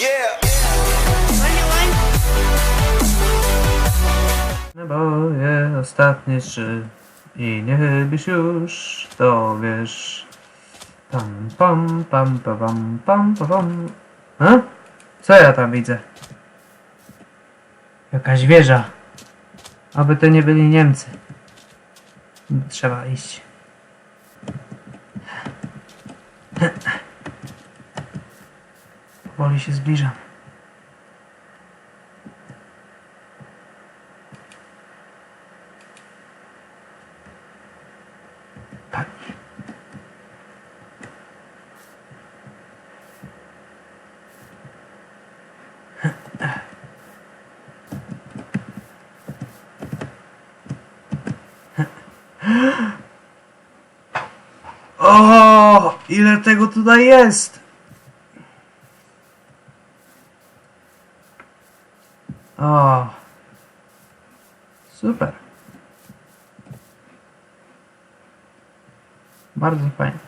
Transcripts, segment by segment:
Yeah. No bo je ostatnie trzy i nie chybisz już, to wiesz. Pam, pam, pam, pam, pam, pam. A? Co ja tam widzę? Jakaś wieża. Aby to nie byli Niemcy. Trzeba iść. Powoli się zbliżam. Padnie. O, ile tego tutaj jest! O, super. Bardzo fajnie.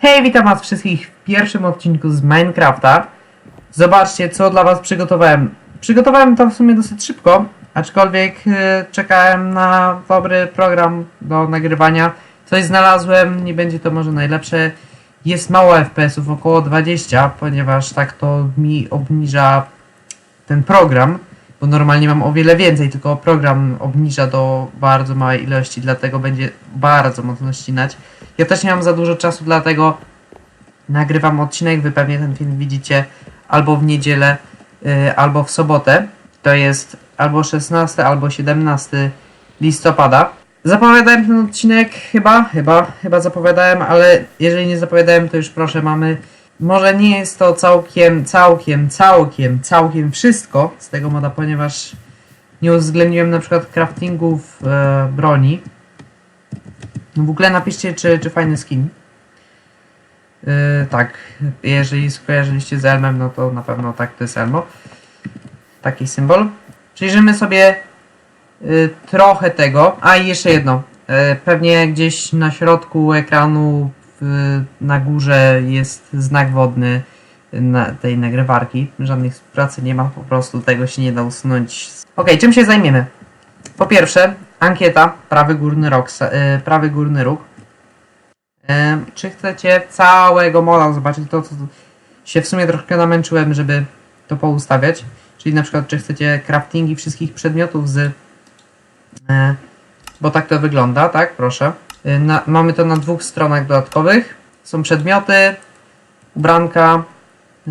Hej, witam was wszystkich w pierwszym odcinku z Minecrafta. Zobaczcie, co dla was przygotowałem. Przygotowałem to w sumie dosyć szybko, aczkolwiek e, czekałem na dobry program do nagrywania. Coś znalazłem, nie będzie to może najlepsze. Jest mało FPS-ów, około 20, ponieważ tak to mi obniża ten program, bo normalnie mam o wiele więcej, tylko program obniża do bardzo małej ilości, dlatego będzie bardzo mocno ścinać. Ja też nie mam za dużo czasu, dlatego nagrywam odcinek, wy pewnie ten film widzicie albo w niedzielę, yy, albo w sobotę. To jest albo 16, albo 17 listopada. Zapowiadałem ten odcinek chyba, chyba, chyba zapowiadałem, ale jeżeli nie zapowiadałem, to już proszę, mamy może nie jest to całkiem, całkiem, całkiem, całkiem wszystko z tego moda, ponieważ nie uwzględniłem na przykład craftingów e, broni. W ogóle napiszcie, czy, czy fajny skin. E, tak, jeżeli skojarzyliście z Elmem, no to na pewno tak, to jest Elmo. Taki symbol. Przyjrzymy sobie e, trochę tego. A i jeszcze jedno. E, pewnie gdzieś na środku ekranu w, na górze jest znak wodny na tej nagrywarki. Żadnej pracy nie ma, po prostu tego się nie da usunąć. Ok, czym się zajmiemy? Po pierwsze, ankieta, prawy górny, rok, prawy górny róg. E, czy chcecie całego moda zobaczyć to, co się w sumie troszkę namęczyłem, żeby to poustawiać. Czyli na przykład, czy chcecie craftingi wszystkich przedmiotów z... E, bo tak to wygląda, tak? Proszę. Y, Na, mamy to na dwóch stronach dodatkowych. Są przedmioty, ubranka, y,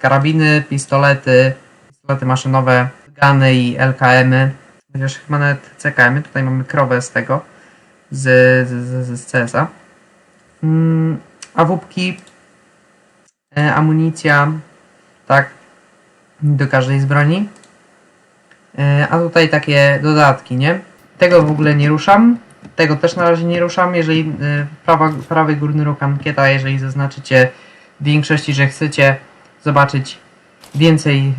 karabiny, pistolety, pistolety maszynowe, gany i LKM-y. Chociaż chyba nawet CKM-y. Tutaj mamy krowę z tego, z, z, z CS-a. Mm, awupki, y, amunicja, tak, do każdej z broni. Y, A tutaj takie dodatki, nie? Tego w ogóle nie ruszam. Tego też na razie nie ruszam. Jeżeli y, prawa, prawy górny róg ankieta, jeżeli zaznaczycie w większości, że chcecie zobaczyć więcej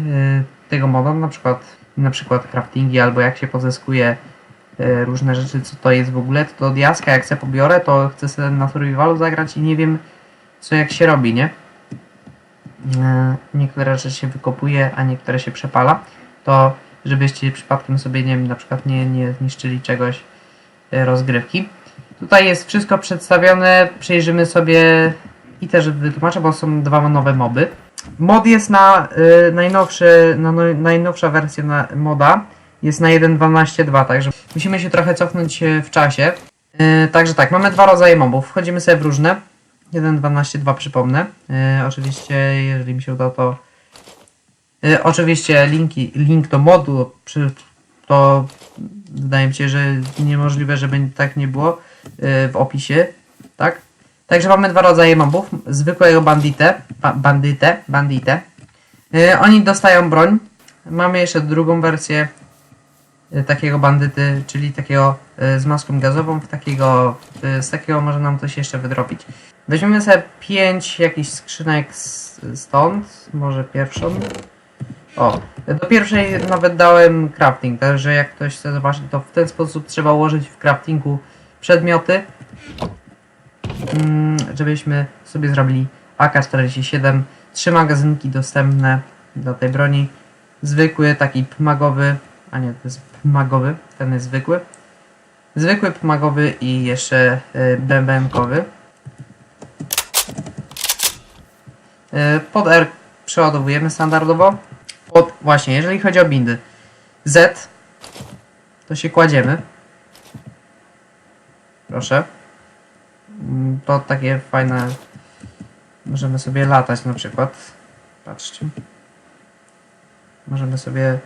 tego modu, na przykład na przykład craftingi albo jak się pozyskuje różne rzeczy, co to jest w ogóle, to do diaska jak se pobiorę, to chcę sobie na survivalu zagrać i nie wiem co jak się robi, nie? E, niektóre rzeczy się wykopuje, a niektóre się przepala, to żebyście przypadkiem sobie, nie wiem, na przykład nie, nie zniszczyli czegoś e, rozgrywki. Tutaj jest wszystko przedstawione, przejrzymy sobie i też wytłumaczę, bo są dwa nowe moby. Mod jest na y, najnowszy, na no, najnowsza wersja na, moda jest na 1.12.2, także musimy się trochę cofnąć e, w czasie. E, także tak, mamy dwa rodzaje mobów, wchodzimy sobie w różne. 1.12.2 przypomnę. E, oczywiście, jeżeli mi się uda, to e, oczywiście linki, link do modu przy, to wydaje mi się, że niemożliwe, żeby tak nie było e, w opisie, tak? Także mamy dwa rodzaje mobów. Zwykłego banditę, ba, bandytę, banditę. E, oni dostają broń. Mamy jeszcze drugą wersję takiego bandyty, czyli takiego e, z maską gazową. W takiego, e, z takiego może nam coś jeszcze wydrobić. Weźmiemy sobie pięć jakichś skrzynek stąd, może pierwszą. O, do pierwszej nawet dałem crafting, także jak ktoś chce zobaczyć, to w ten sposób trzeba ułożyć w craftingu przedmioty, mm, żebyśmy sobie zrobili AK-47, trzy magazynki dostępne do tej broni. Zwykły, taki pmagowy, a nie, to jest pmagowy, ten jest zwykły. Zwykły pmagowy i jeszcze y, bębenkowy. Y, Pod R przeładowujemy standardowo. Pod, właśnie, jeżeli chodzi o bindy. Z to się kładziemy. Proszę. Mm, To takie fajne. Możemy sobie latać na przykład. Patrzcie. Możemy sobie,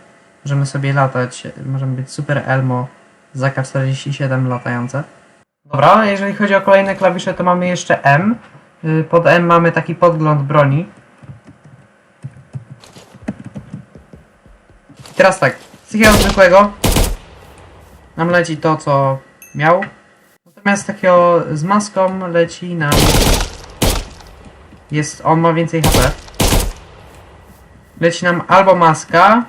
możemy sobie latać. Możemy być super Elmo z AK-47 latające. Dobra, jeżeli chodzi o kolejne klawisze, to mamy jeszcze M. Y, Pod M mamy taki podgląd broni. I teraz tak, z zwykłego nam leci to, co miał. Natomiast takiego z maską leci nam... Jest, on ma więcej HP. Leci nam albo maska,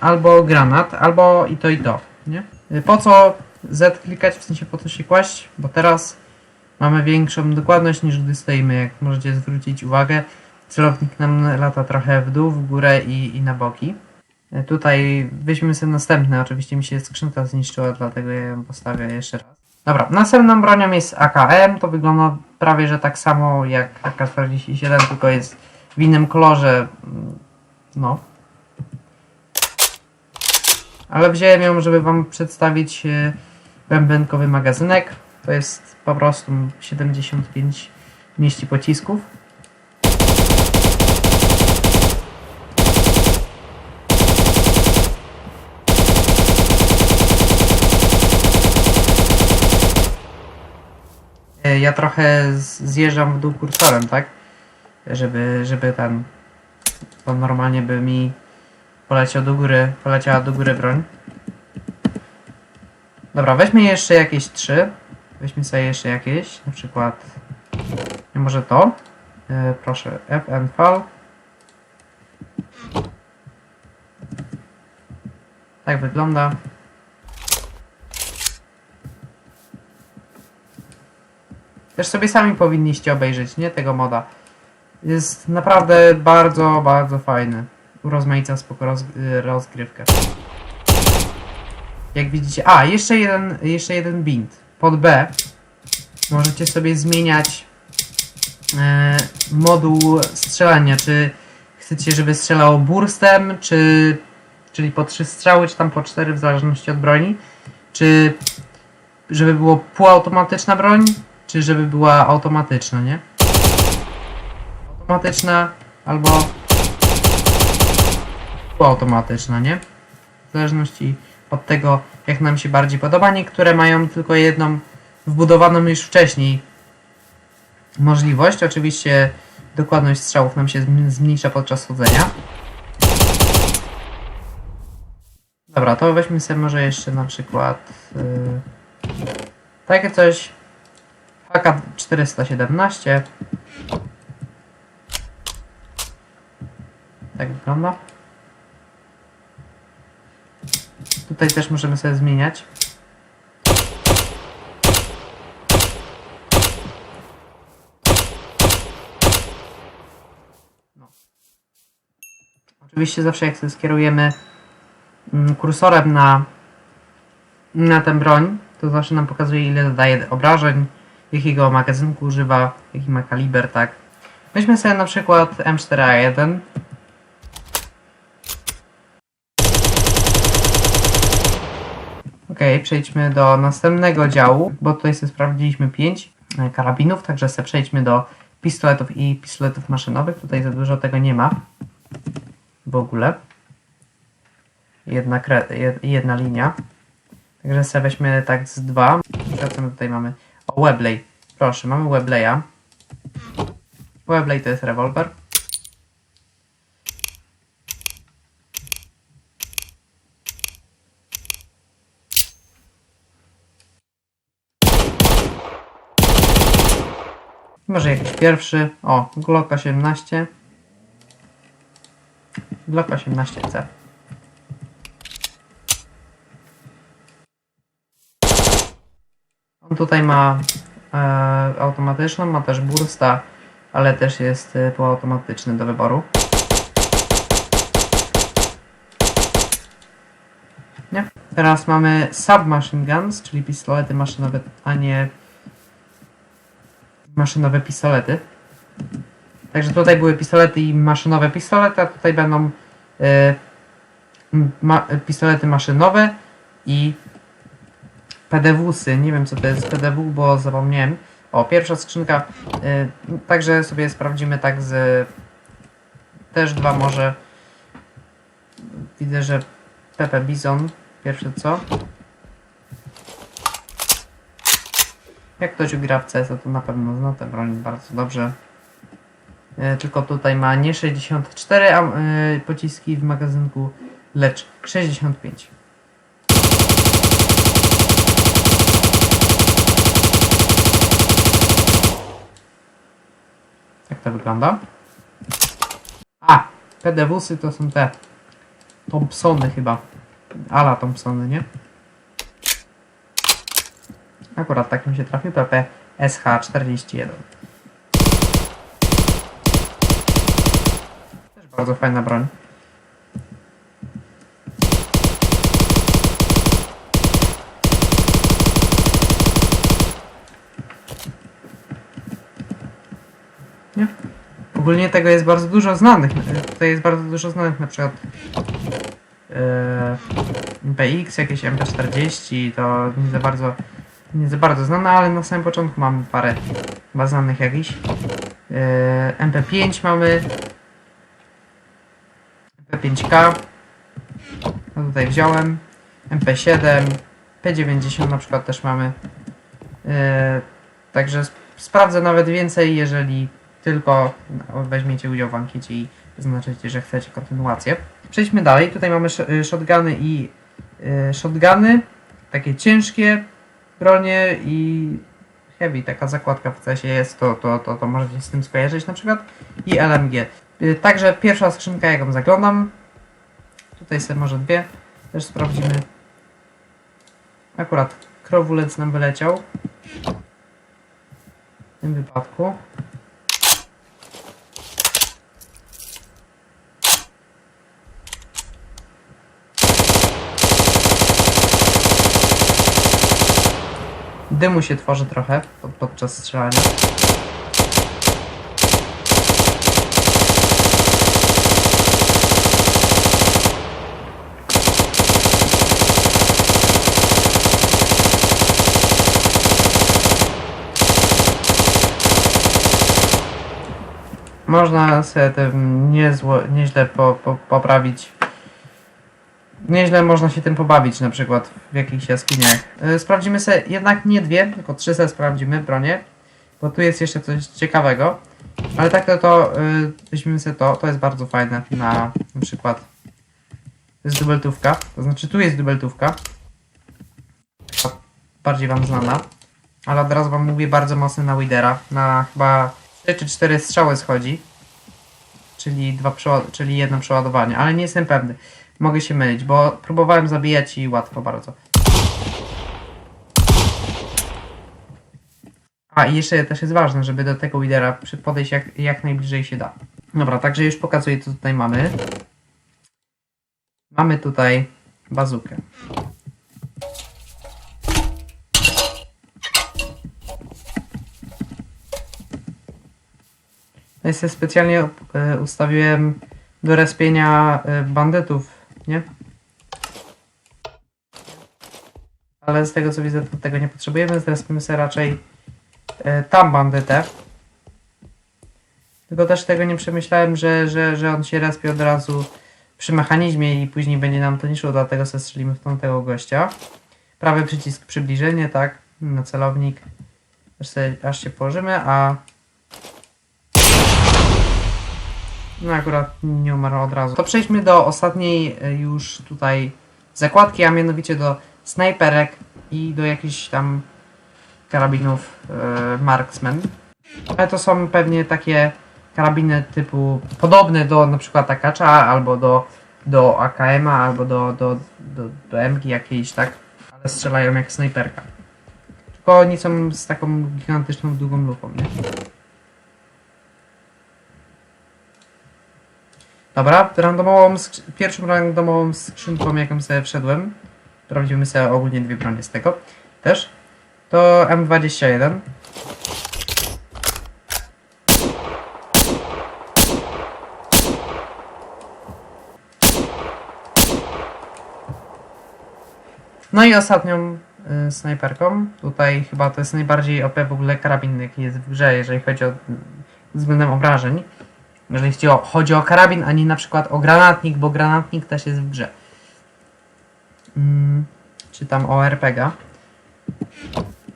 albo granat, albo i to i to, nie? Yy, Po co Z klikać, w sensie po co się kłaść? Bo teraz mamy większą dokładność niż gdy stoimy, jak możecie zwrócić uwagę. Celownik nam lata trochę w dół, w górę i, i na boki. E, Tutaj weźmy sobie następny. Oczywiście mi się skrzynka zniszczyła, dlatego ja ją postawię jeszcze raz. Dobra, następną bronią jest AKM. To wygląda prawie że tak samo jak AK-47, tylko jest w innym kolorze. Mm, No. Ale wziąłem ją, żeby wam przedstawić e, bębenkowy magazynek. To jest po prostu 75 mieści pocisków. E, Ja trochę zjeżdżam w dół kursorem, tak? Żeby, żeby ten. To normalnie by mi poleciał do góry, poleciała do góry broń. Dobra, weźmy jeszcze jakieś trzy. Weźmy sobie jeszcze jakieś, na przykład. Nie może to. E, proszę, FNV. Tak wygląda. Też sobie sami powinniście obejrzeć, nie? Tego moda. Jest naprawdę bardzo, bardzo fajny. Urozmaica spoko roz, rozgrywkę. Jak widzicie... A, jeszcze jeden, jeszcze jeden bint. Pod B możecie sobie zmieniać e, moduł strzelania. Czy chcecie, żeby strzelało burstem, czy... Czyli po trzy strzały, czy tam po cztery, w zależności od broni. Czy żeby było półautomatyczna broń, czy żeby była automatyczna, nie? Automatyczna albo półautomatyczna, nie? W zależności od tego, jak nam się bardziej podoba. Niektóre mają tylko jedną wbudowaną już wcześniej możliwość. Oczywiście dokładność strzałów nam się zm- zmniejsza podczas chodzenia. Dobra, to weźmy sobie może jeszcze na przykład yy, takie coś AK-417 Tak wygląda. Tutaj też możemy sobie zmieniać. No. Oczywiście zawsze jak sobie skierujemy mm, kursorem na, na tę broń, to zawsze nam pokazuje ile zadaje obrażeń, jakiego magazynku używa, jaki ma kaliber, tak. Weźmy sobie na przykład M4A1. Przejdźmy do następnego działu, bo tutaj sobie sprawdziliśmy 5 karabinów, także sobie przejdźmy do pistoletów i pistoletów maszynowych. Tutaj za dużo tego nie ma w ogóle. Jedna, jedna linia. Także sobie weźmy tak z dwa. Zatem tutaj mamy o Webley. Proszę, mamy Webleya. Webley to jest rewolwer. Może jakiś pierwszy. O, Glock 18. Glock 18C. On tutaj ma e, automatyczną, ma też bursta ale też jest e, półautomatyczny do wyboru. Nie? Teraz mamy submachine guns, czyli pistolety maszynowe, a nie maszynowe pistolety. Także tutaj były pistolety i maszynowe pistolety, a tutaj będą e, ma, pistolety maszynowe i PDW-sy. Nie wiem co to jest PDW, bo zapomniałem. O, pierwsza skrzynka. Y, także sobie sprawdzimy tak z. Też dwa może. Widzę, że Pepe Bizon. Pierwsze co? Jak ktoś gra w CS, to na pewno zna tę broń bardzo dobrze. Y, tylko tutaj ma nie 64 a, y, pociski w magazynku, lecz 65. Jak to wygląda? A! PDW-sy to są te Thompsony chyba. Ala Thompsony, nie? Akurat tak mi się trafił. PP SH41. Też bardzo fajna broń. Nie? Ogólnie tego jest bardzo dużo znanych. Tutaj jest bardzo dużo znanych, na przykład e, MPX, jakieś MP40, to nie za bardzo nie za bardzo znane, ale na samym początku mamy parę chyba znanych jakichś. E, MP5 mamy MP5K no tutaj wziąłem MP7 P90 na przykład też mamy e, także sp- sprawdzę nawet więcej, jeżeli tylko weźmiecie udział w ankiecie i zaznaczycie, że chcecie kontynuację. Przejdźmy dalej. Tutaj mamy sh- y, shotguny i y, shotguny, takie ciężkie bronie i heavy, taka zakładka w CS jest, to, to, to, to możecie z tym skojarzyć na przykład i LMG. Y, Także pierwsza skrzynka, jaką zaglądam. Tutaj sobie może dwie, też sprawdzimy. Akurat krowulec nam wyleciał. W tym wypadku. Dymu się tworzy trochę pod, podczas strzelania. Można sobie tym niezło, nieźle po, po, poprawić Nieźle można się tym pobawić, na przykład w jakichś jaskiniach. Yy, Sprawdzimy sobie jednak nie dwie, tylko trzy sobie sprawdzimy bronie, bo tu jest jeszcze coś ciekawego. Ale tak to, to yy, weźmiemy sobie to, to jest bardzo fajne na na przykład to jest dubeltówka, to znaczy tu jest dubeltówka. Bardziej wam znana. Ale od razu wam mówię bardzo mocno na Widera. Na chyba 3 czy 4 strzały schodzi. Czyli, dwa czyli jedno przeładowanie, ale nie jestem pewny. Mogę się mylić, bo próbowałem zabijać i łatwo bardzo. A i jeszcze też jest ważne, żeby do tego widera przy- podejść jak, jak najbliżej się da. Dobra, także już pokazuję co tutaj mamy. Mamy tutaj bazukę. Ja sobie specjalnie e, ustawiłem do respienia e, bandytów, nie? Ale z tego co widzę, to tego nie potrzebujemy. Zrespimy sobie raczej e, tam bandytę. Tylko też tego nie przemyślałem, że, że, że on się respi od razu przy mechanizmie i później będzie nam to niszczyło, dlatego sobie strzelimy w tamtego gościa. Prawy przycisk przybliżenie, tak, na celownik. Aż, aż się położymy, a No akurat nie umarł od razu. To przejdźmy do ostatniej e, już tutaj zakładki, a mianowicie do snajperek i do jakichś tam karabinów e, marksman. Ale to są pewnie takie karabiny typu podobne do na przykład Akacza albo do, do AKM-a albo do, do, do, do M jakiejś, tak? Ale strzelają jak snajperka. Tylko oni są z taką gigantyczną długą lufą, nie? Dobra, randomową, pierwszą randomową skrzynką, jaką sobie wszedłem, sprawdzimy sobie ogólnie dwie bronie z tego też, to M21. No i ostatnią y, snajperką, tutaj chyba to jest najbardziej OP w ogóle karabin jaki jest w grze, jeżeli chodzi o względem obrażeń. Jeżeli chodzi o, karabin, a nie na przykład o granatnik, bo granatnik też jest w grze. Mm, czy tam o RPG.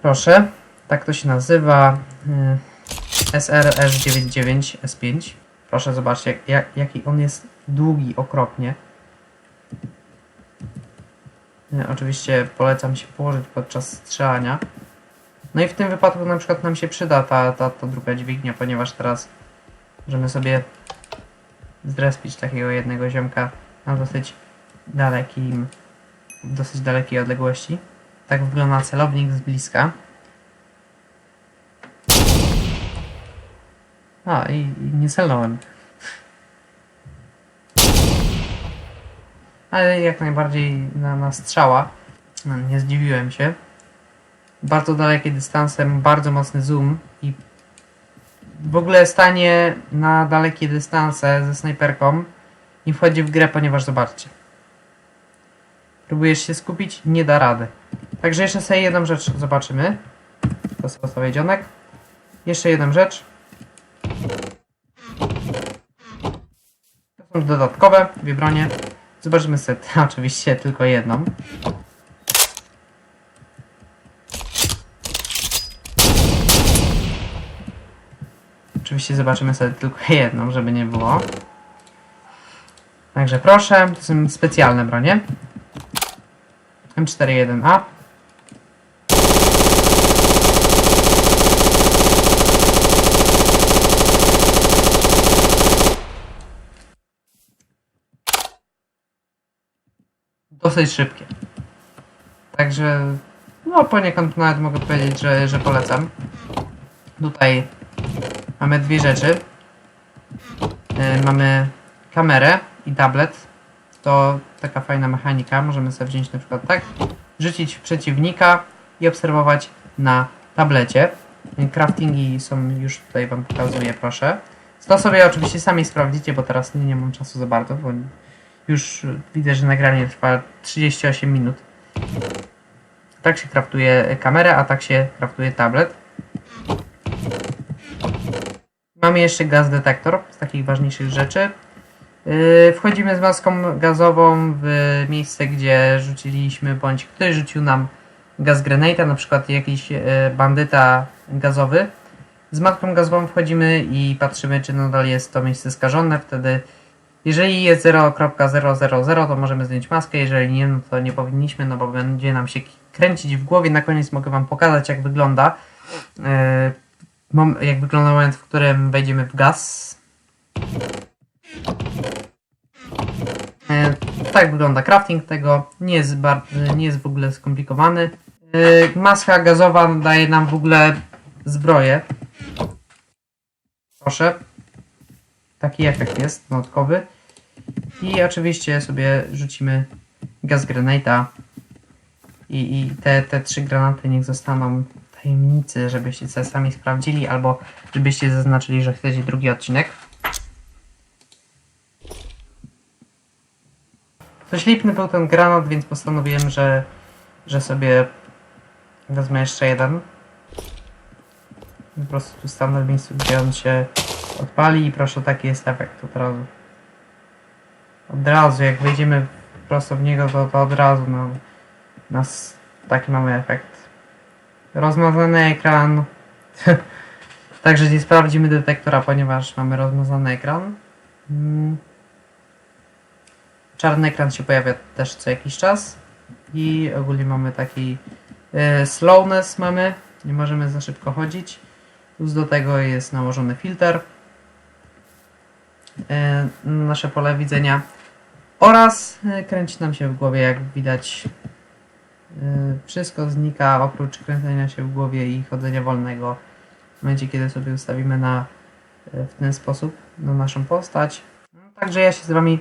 Proszę, tak to się nazywa. y, SRS99S5. Proszę zobaczcie, jak, jak, jaki on jest długi okropnie. Oczywiście polecam się położyć podczas strzelania. No i w tym wypadku na przykład nam się przyda ta, ta, ta druga dźwignia, ponieważ teraz możemy sobie zrespić takiego jednego ziomka na dosyć dalekim, dosyć dalekiej odległości. Tak wygląda celownik z bliska. A, i, i nie celnąłem. Ale jak najbardziej na, na strzała. Nie zdziwiłem się. Bardzo dalekie dystanse, bardzo mocny zoom w ogóle stanie na dalekie dystanse ze snajperką nie wchodzi w grę, ponieważ zobaczcie. Próbujesz się skupić, nie da rady. Także jeszcze sobie jedną rzecz zobaczymy. To sobie zostawię dzionek. Jeszcze jedną rzecz. To są dodatkowe, dwie bronie. Zobaczymy sobie oczywiście tylko jedną. Oczywiście zobaczymy sobie tylko jedną, żeby nie było. Także proszę, to są specjalne bronie. M41A. Dosyć szybkie. Także, no poniekąd nawet mogę powiedzieć, że, że polecam. Tutaj mamy dwie rzeczy. E, mamy kamerę i tablet. To taka fajna mechanika. Możemy sobie wziąć na przykład tak, rzucić w przeciwnika i obserwować na tablecie. Craftingi są już tutaj Wam pokazuję, proszę. To sobie oczywiście sami sprawdzicie, bo teraz nie, nie mam czasu za bardzo, bo już widzę, że nagranie trwa 38 minut. Tak się kraftuje kamerę, a tak się kraftuje tablet. Mamy jeszcze gaz detektor z takich ważniejszych rzeczy. Yy, wchodzimy z maską gazową w miejsce, gdzie rzuciliśmy, bądź ktoś rzucił nam gaz grenada, na przykład jakiś yy, bandyta gazowy. Z maską gazową wchodzimy i patrzymy, czy nadal jest to miejsce skażone. Wtedy, jeżeli jest 0.000, to możemy zdjąć maskę. Jeżeli nie, no to nie powinniśmy, no bo będzie nam się kręcić w głowie. Na koniec mogę Wam pokazać, jak wygląda. Mom- jak wygląda moment, w którym wejdziemy w gaz. E, tak wygląda crafting tego. Nie jest, nie jest w ogóle skomplikowany. E, maska gazowa daje nam w ogóle zbroję. Proszę. Taki efekt jest dodatkowy. I oczywiście sobie rzucimy gaz granata. I, i te, te trzy granaty niech zostaną tajemnicy, żebyście sobie sami sprawdzili, albo żebyście zaznaczyli, że chcecie drugi odcinek. Coś lipny był ten granat, więc postanowiłem, że, że sobie wezmę jeszcze jeden. Po prostu tu stanę w miejscu, gdzie on się odpali i proszę, taki jest efekt od razu. Od razu, jak wejdziemy prosto w niego, to, to od razu no, nas taki mamy efekt. Rozmazany ekran. Także nie sprawdzimy detektora, ponieważ mamy rozmazany ekran. Mm. Czarny ekran się pojawia też co jakiś czas. I ogólnie mamy taki e, slowness mamy. Nie możemy za szybko chodzić. Plus do tego jest nałożony filtr. E, na nasze pole widzenia. Oraz e, kręci nam się w głowie, jak widać. E, wszystko znika oprócz kręcenia się w głowie i chodzenia wolnego. W momencie, kiedy sobie ustawimy na, e, w ten sposób na naszą postać. No Także ja się z wami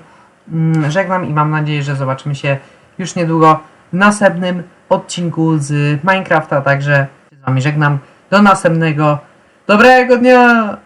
mm, żegnam i mam nadzieję, że zobaczymy się już niedługo w następnym odcinku z Minecrafta. Także się z wami żegnam. Do następnego. Dobrego dnia!